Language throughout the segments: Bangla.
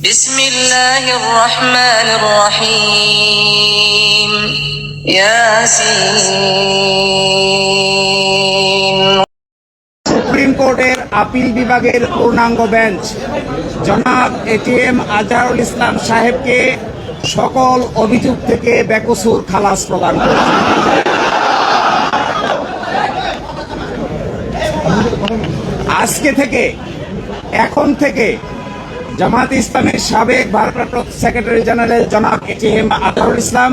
بسم الله الرحمن الرحيم ياسين সুপ্রিম কোর্টের আপিল বিভাগের পূর্ণাঙ্গ বেঞ্চ জনাব এটিএম আজহারুল ইসলাম সাহেবকে সকল অভিযোগ থেকে বেকসুর খালাস প্রদান করেছে আজকে থেকে এখন থেকে জামাত ইসলামের সাবেক ভারপ্রাপ্ত সেক্রেটারি জেনারেল জনাব ATM Azharul Islam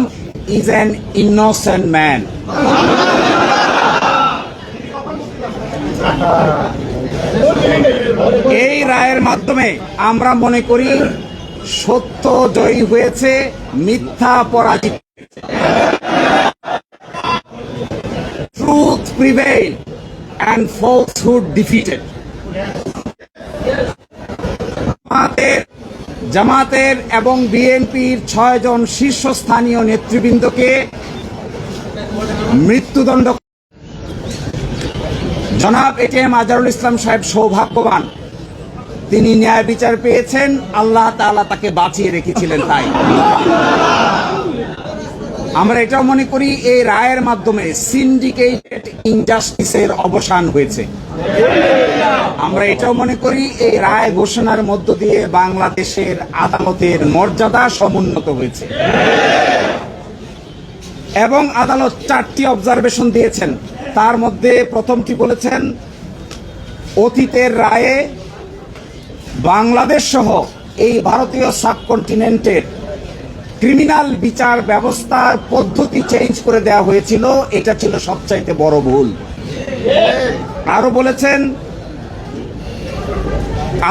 is an innocent man এই রায়ের মাধ্যমে আমরা মনে করি সত্য জয়ী হয়েছে, মিথ্যা পরাজিত truth prevail and falsehood defeated জামাতের জামাতের এবং বিএনপির ছয়জন শীর্ষস্থানীয় নেতৃবৃন্দকে মৃত্যুদণ্ড জনাব এ কে এম আজারুল ইসলাম সাহেব সৌভাগ্যবান। তিনি ন্যায় বিচার পেয়েছেন, আল্লাহ তালা তাকে বাঁচিয়ে রেখেছিলেন তাই। আমরা এটাও মনে করি এই রায়ের মাধ্যমে সিন্ডিকেটেড ইনজাস্টিসের অবসান হয়েছে। আমরা এটাও মনে করি এই রায় ঘোষণার মধ্য দিয়ে বাংলাদেশের আদালতের মর্যাদা সমুন্নত হয়েছে। এবং আদালত চারটি অবজারভেশন দিয়েছেন। তার মধ্যে প্রথমটি বলেছেন, অতীতের রায়ে বাংলাদেশ সহ এই ভারতীয় সাবকন্টিনেন্টের ক্রিমিনাল বিচার ব্যবস্থার পদ্ধতি চেঞ্জ করে দেওয়া হয়েছিল, এটা ছিল সবচাইতে বড় ভুল। আরও বলেছেন,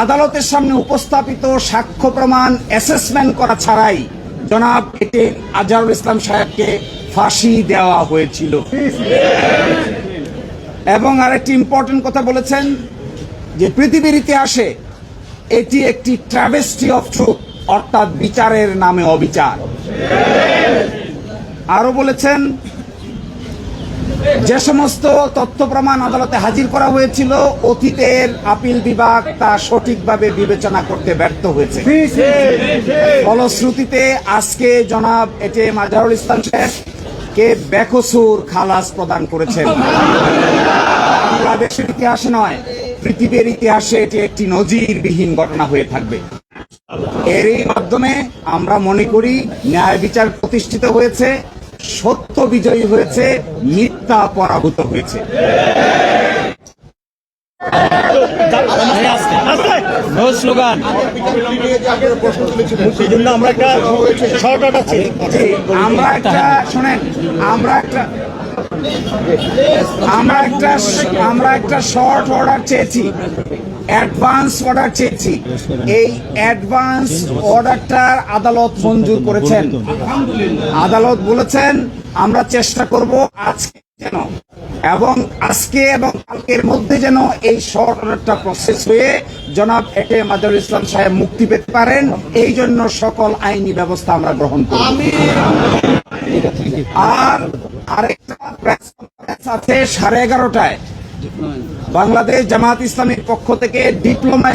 আদালতের সামনে উপস্থাপিত সাক্ষ্য প্রমাণ অ্যাসেসমেন্ট করা ছাড়াই জনাব এতে আজহারুল ইসলাম সাহেবকে ফাঁসি দেওয়া হয়েছিল। এবং আরেকটি ইম্পর্টেন্ট কথা বলেছেন যে পৃথিবীর ইতিহাসে এটি একটি ট্রাভেস্টি অফ ট্রুথ অর্থাৎ বিচারের নামে অবিচার। আরও বলেছেন, যে সমস্ত তথ্য প্রমাণ আদালতে হাজির করা হয়েছিল, অতীতের আপিল বিভাগ তা সঠিকভাবে বিবেচনা করতে ব্যর্থ হয়েছে। ফলশ্রুতিতে আজকে জনাব এটি মাজারুল ইসলাম শেখ কে বেকসুর খালাস প্রদান করেছেন। বাংলাদেশের ইতিহাসে নয়, পৃথিবীর ইতিহাসে এটি একটি নজিরবিহীন ঘটনা হয়ে থাকবে। এরই মাধ্যমে আমরা মনে করি ন্যায় বিচার প্রতিষ্ঠিত হয়েছে সত্য বিজয়ী হয়েছে মিথ্যা পরাভূত হয়েছে। সেই জন্য আমরা একটা শর্ট আমরা একটা শোনেন আমরা একটা আমরা একটা আমরা একটা শর্ট অর্ডার চেয়েছি অ্যাডভান্স অর্ডার চেয়েছি। এই অ্যাডভান্স অর্ডারটার আদালত মঞ্জুর করেছেন। আদালত বলেছেন, আমরা চেষ্টা করব আজকে যেন এবং আজকে এবং কালকের মধ্যে যেন এই শর্ট অর্ডারটা প্রসেস হয়ে জনাব একে মাজারুল ইসলাম সাহেব মুক্তি পেতে পারেন। এই জন্য সকল আইনি ব্যবস্থা আমরা গ্রহণ করব। আর আরেকটা প্রেস কনফারেন্স আছে সাড়ে এগারোটায়। বাংলাদেশ জামাত ইসলামের পক্ষ থেকে ডিপ্লোমা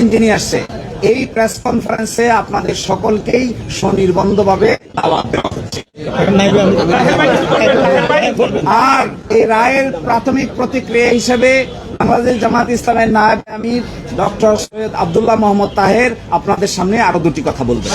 এই প্রেস কনফারেন্সে আপনাদের সকলকেই স্বনির্বন্ধভাবে দাওয়াত দেওয়া হচ্ছে। আর এই রায়ের প্রাথমিক প্রতিক্রিয়া হিসেবে বাংলাদেশ জামাত ইসলামের নায়ব আমির ডক্টর সৈয়দ আব্দুল্লাহ মোহাম্মদ তাহের আপনাদের সামনে আরও দুটি কথা বলবেন